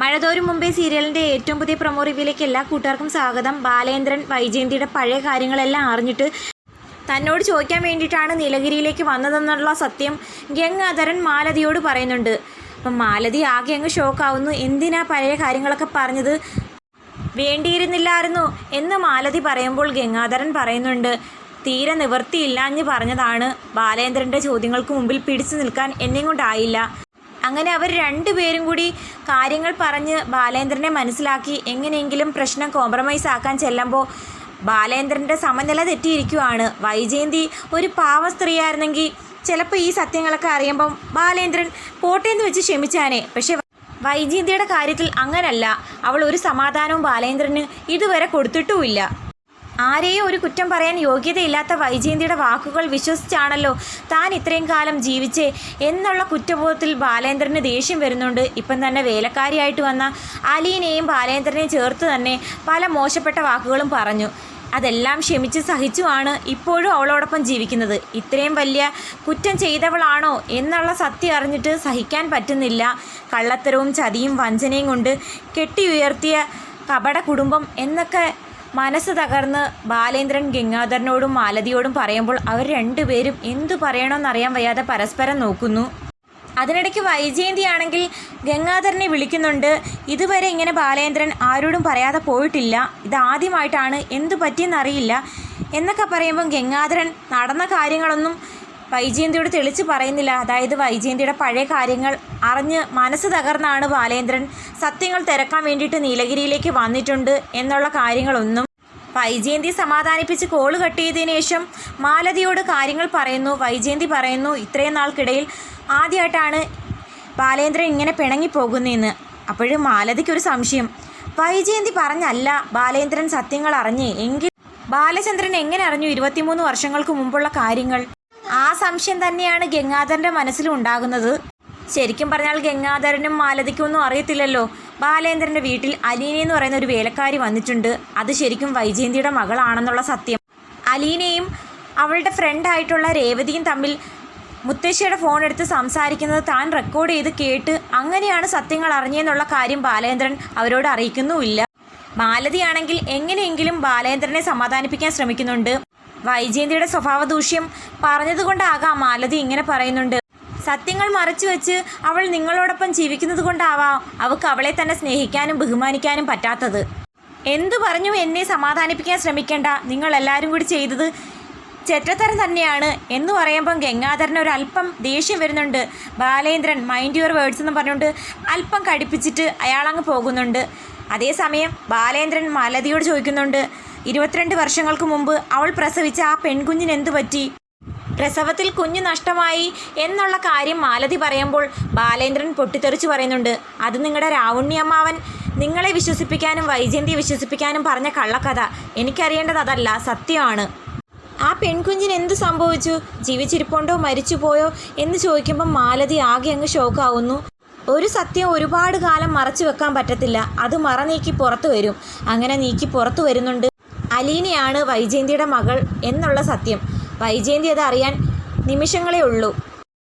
മഴതോരും മുംബൈ സീരിയലിന്റെ ഏറ്റവും പുതിയ പ്രൊമോ റിവ്യൂലേക്ക് എല്ലാ കൂട്ടുകാർക്കും സ്വാഗതം. ബാലേന്ദ്രൻ വൈജയന്തിയുടെ പഴയ കാര്യങ്ങളെല്ലാം അറിഞ്ഞിട്ട് തന്നോട് ചോദിക്കാൻ വേണ്ടിയിട്ടാണ് നീലഗിരിയിലേക്ക് വന്നതെന്നുള്ള സത്യം ഗംഗാധരൻ മാലതിയോട് പറയുന്നുണ്ട്. അപ്പം മാലതി ആകെ അങ്ങ് ഷോക്കാവുന്നു. എന്തിനാ പഴയ കാര്യങ്ങളൊക്കെ പറഞ്ഞത്? വേണ്ടിയിരുന്നില്ലായിരുന്നു എന്ന് മാലതി പറയുമ്പോൾ ഗംഗാധരൻ പറയുന്നുണ്ട്. തീരെ നിവൃത്തിയില്ലാഞ്ഞ് പറഞ്ഞതാണ്. ബാലേന്ദ്രന്റെ ചോദ്യങ്ങൾക്ക് മുമ്പിൽ പിടിച്ചു നിൽക്കാൻ എന്നെ കൊണ്ടായില്ല. അങ്ങനെ അവർ രണ്ടുപേരും കൂടി കാര്യങ്ങൾ പറഞ്ഞ് ബാലേന്ദ്രനെ മനസ്സിലാക്കി. എങ്ങനെയെങ്കിലും പ്രശ്നം കോംപ്രമൈസ് ആക്കാൻ ചെല്ലുമ്പോൾ ബാലേന്ദ്രന്റെ സമനില തെറ്റിയിരിക്കുവാണ്. വൈജയന്തി ഒരു പാവ സ്ത്രീയായിരുന്നെങ്കിൽ ചിലപ്പോൾ ഈ സത്യങ്ങളൊക്കെ അറിയുമ്പം ബാലേന്ദ്രൻ പോട്ടേന്ന് വെച്ച് ക്ഷമിച്ചാനേ. പക്ഷേ വൈജയന്തിയുടെ കാര്യത്തിൽ അങ്ങനല്ല. അവൾ ഒരു സമാധാനവും ബാലേന്ദ്രന് ഇതുവരെ കൊടുത്തിട്ടുമില്ല. ആരെയും ഒരു കുറ്റം പറയാൻ യോഗ്യതയില്ലാത്ത വൈജയന്തിയുടെ വാക്കുകൾ വിശ്വസിച്ചാണല്ലോ താൻ ഇത്രയും കാലം ജീവിച്ചേ എന്നുള്ള കുറ്റബോധത്തിൽ ബാലേന്ദ്രന് ദേഷ്യം വരുന്നുണ്ട്. ഇപ്പം തന്നെ വേലക്കാരിയായിട്ട് വന്ന അലീനെയും ബാലേന്ദ്രനെയും ചേർത്ത് തന്നെ പല മോശപ്പെട്ട വാക്കുകളും പറഞ്ഞു. അതെല്ലാം ക്ഷമിച്ച് സഹിച്ചുമാണ് ഇപ്പോഴും അവളോടൊപ്പം ജീവിക്കുന്നത്. ഇത്രയും വലിയ കുറ്റം ചെയ്തവളാണോ എന്നുള്ള സത്യം അറിഞ്ഞിട്ട് സഹിക്കാൻ പറ്റുന്നില്ല. കള്ളത്തരവും ചതിയും വഞ്ചനയും കൊണ്ട് കെട്ടിയുയർത്തിയ കപട കുടുംബം എന്നൊക്കെ മനസ്സ് തകർന്ന് ബാലേന്ദ്രൻ ഗംഗാധരനോടും മാലതിയോടും പറയുമ്പോൾ അവർ രണ്ടുപേരും എന്തു പറയണമെന്നറിയാൻ വയ്യാതെ പരസ്പരം നോക്കുന്നു. അതിനിടയ്ക്ക് വൈജയന്തി ആണെങ്കിൽ ഗംഗാധരനെ വിളിക്കുന്നുണ്ട്. ഇതുവരെ ഇങ്ങനെ ബാലേന്ദ്രൻ ആരോടും പറയാതെ പോയിട്ടില്ല. ഇതാദ്യമായിട്ടാണ് എന്തു പറ്റിയെന്നറിയില്ല എന്നൊക്കെ പറയുമ്പം ഗംഗാധരൻ നടന്ന കാര്യങ്ങളൊന്നും വൈജയന്തിയോട് തെളിച്ച് പറയുന്നില്ല. അതായത് വൈജയന്തിയുടെ പഴയ കാര്യങ്ങൾ അറിഞ്ഞ് മനസ്സ് തകർന്നാണ് ബാലേന്ദ്രൻ സത്യങ്ങൾ തിരക്കാൻ വേണ്ടിയിട്ട് നീലഗിരിയിലേക്ക് വന്നിട്ടുണ്ട് എന്നുള്ള കാര്യങ്ങളൊന്നും വൈജയന്തി സമാധാനിപ്പിച്ച് കോൾ കട്ട് ശേഷം മാലതിയോട് കാര്യങ്ങൾ പറയുന്നു. വൈജയന്തി പറയുന്നു ഇത്രയും നാൾക്കിടയിൽ ആദ്യമായിട്ടാണ് ബാലേന്ദ്രൻ ഇങ്ങനെ പിണങ്ങിപ്പോകുന്നതെന്ന് അപ്പോഴും മാലതിക്കൊരു സംശയം. വൈജയന്തി പറഞ്ഞല്ല ബാലേന്ദ്രൻ സത്യങ്ങൾ അറിഞ്ഞ്. എങ്കിൽ ബാലചന്ദ്രൻ എങ്ങനെ അറിഞ്ഞു? ഇരുപത്തിമൂന്ന് വർഷങ്ങൾക്ക് മുമ്പുള്ള കാര്യങ്ങൾ. ആ സംശയം തന്നെയാണ് ഗംഗാധരന്റെ മനസ്സിലും ഉണ്ടാകുന്നത്. ശരിക്കും പറഞ്ഞാൽ ഗംഗാധരനും മാലതിക്കും ഒന്നും അറിയത്തില്ലല്ലോ. ബാലേന്ദ്രന്റെ വീട്ടിൽ അലീന എന്ന് പറയുന്ന ഒരു വേലക്കാരി വന്നിട്ടുണ്ട്. അത് ശരിക്കും വൈജയന്തിയുടെ മകളാണെന്നുള്ള സത്യം. അലീനയും അവളുടെ ഫ്രണ്ടായിട്ടുള്ള രേവതിയും തമ്മിൽ മുത്തശ്ശിയുടെ ഫോൺ എടുത്ത് സംസാരിക്കുന്നത് താൻ റെക്കോർഡ് ചെയ്ത് കേട്ട് അങ്ങനെയാണ് സത്യങ്ങൾ അറിഞ്ഞെന്നുള്ള കാര്യം ബാലേന്ദ്രൻ അവരോട് അറിയിക്കുന്നുമില്ല. മാലതിയാണെങ്കിൽ എങ്ങനെയെങ്കിലും ബാലേന്ദ്രനെ സമാധാനിപ്പിക്കാൻ ശ്രമിക്കുന്നുണ്ട്. വൈജയന്തിയുടെ സ്വഭാവദൂഷ്യം പറഞ്ഞതുകൊണ്ടാകാം മാലതി ഇങ്ങനെ പറയുന്നുണ്ട്. സത്യങ്ങൾ മറച്ചു വെച്ച് അവൾ നിങ്ങളോടൊപ്പം ജീവിക്കുന്നത് കൊണ്ടാവാം അവൾക്ക് അവളെ തന്നെ സ്നേഹിക്കാനും ബഹുമാനിക്കാനും പറ്റാത്തത്. എന്തു പറഞ്ഞു എന്നെ സമാധാനിപ്പിക്കാൻ ശ്രമിക്കേണ്ട. നിങ്ങൾ എല്ലാവരും കൂടി ചെയ്തത് ചെറ്റത്തരം തന്നെയാണ്. എന്ന് പറയുമ്പം ഗംഗാധരൻ ഒരല്പം ദേഷ്യം വരുന്നുണ്ട്. ബാലേന്ദ്രൻ മൈൻഡ് യുവർ വേർഡ്സ് എന്ന് പറഞ്ഞുകൊണ്ട് അല്പം കടിപ്പിച്ചിട്ട് അയാളങ്ങ് പോകുന്നുണ്ട്. അതേസമയം ബാലേന്ദ്രൻ മാലതിയോട് ചോദിക്കുന്നുണ്ട് ഇരുപത്തിരണ്ട് വർഷങ്ങൾക്ക് മുമ്പ് അവൾ പ്രസവിച്ച ആ പെൺകുഞ്ഞിന് എന്തു പറ്റി? പ്രസവത്തിൽ കുഞ്ഞു നഷ്ടമായി എന്നുള്ള കാര്യം മാലതി പറയുമ്പോൾ ബാലേന്ദ്രൻ പൊട്ടിത്തെറിച്ചു പറയുന്നുണ്ട്. അത് നിങ്ങളുടെ രാവുണ്ണിയമ്മാവൻ നിങ്ങളെ വിശ്വസിപ്പിക്കാനും വൈജയന്തിയെ വിശ്വസിപ്പിക്കാനും പറഞ്ഞ കള്ളക്കഥ. എനിക്കറിയേണ്ടത് അതല്ല സത്യമാണ്. ആ പെൺകുഞ്ഞിന് എന്ത് സംഭവിച്ചു? ജീവിച്ചിരിപ്പുണ്ടോ? മരിച്ചുപോയോ? എന്ന് ചോദിക്കുമ്പോൾ മാലതി ആകെ അങ്ങ് ഷോക്കാവുന്നു. ഒരു സത്യം ഒരുപാട് കാലം മറച്ചു വെക്കാൻ പറ്റത്തില്ല. അത് മറ നീക്കി പുറത്തു വരും. അങ്ങനെ നീക്കി പുറത്തു വരുന്നുണ്ട്. അലീനയാണ് വൈജയന്തിയുടെ മകൾ എന്നുള്ള സത്യം. വൈജയന്തി അത് അറിയാൻ നിമിഷങ്ങളേ ഉള്ളൂ.